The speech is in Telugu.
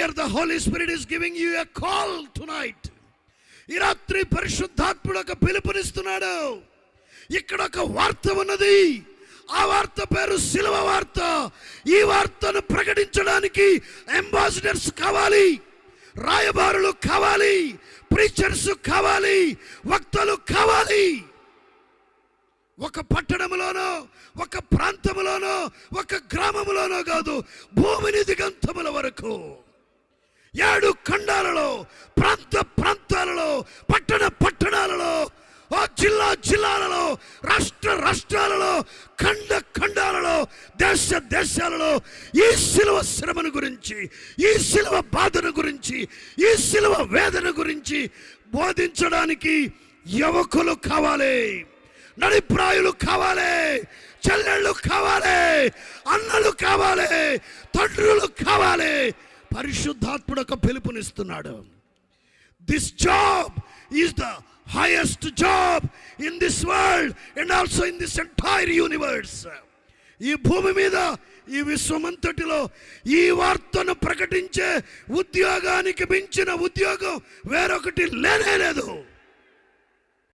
Here the Holy Spirit is giving you a call tonight. ఈ రాత్రి పరిశుద్ధాత్ముడు ఒక పిలుపునిస్తున్నాడు. ఇక్కడ ఒక వార్త ఉన్నది. ఆ వార్త పేరు శిలువ వార్త. ఈ వార్తను ప్రకటించడానికి అంబాసిడర్స్ కావాలి. రాయబారులు కావాలి. ప్రీచర్స్ కావాలి. వక్తలు కావాలి. ఒక పట్టణములోనో ఒక ప్రాంతములోనో ఒక గ్రామములోనో కాదు భూమిని దిగంతముల వరకు. ఏడు ఖండాలలో ప్రాంత ప్రాంతాలలో పట్టణ పట్టణాలలో ఆ జిల్లా జిల్లాలలో రాష్ట్ర రాష్ట్రాలలో ఖండ ఖండాలలో దేశ దేశాలలో ఈ శిలువ శ్రమను గురించి ఈ శిలువ బాధను గురించి ఈ శిలువ వేదన గురించి బోధించడానికి యువకులు కావాలి నడిప్రాయులు కావాలి చెల్లెళ్ళు కావాలి అన్నలు కావాలి తండ్రులు కావాలి పరిశుద్ధాత్ముడు ఒక పిలుపునిస్తున్నాడు. This job is the highest job in this world and also in this entire universe ఈ భూమి మీద ఈ విశ్వమంతటిలో ఈ వార్తను ప్రకటించే ఉద్యోగానికి మించిన ఉద్యోగం వేరొకటి లేనే లేదు.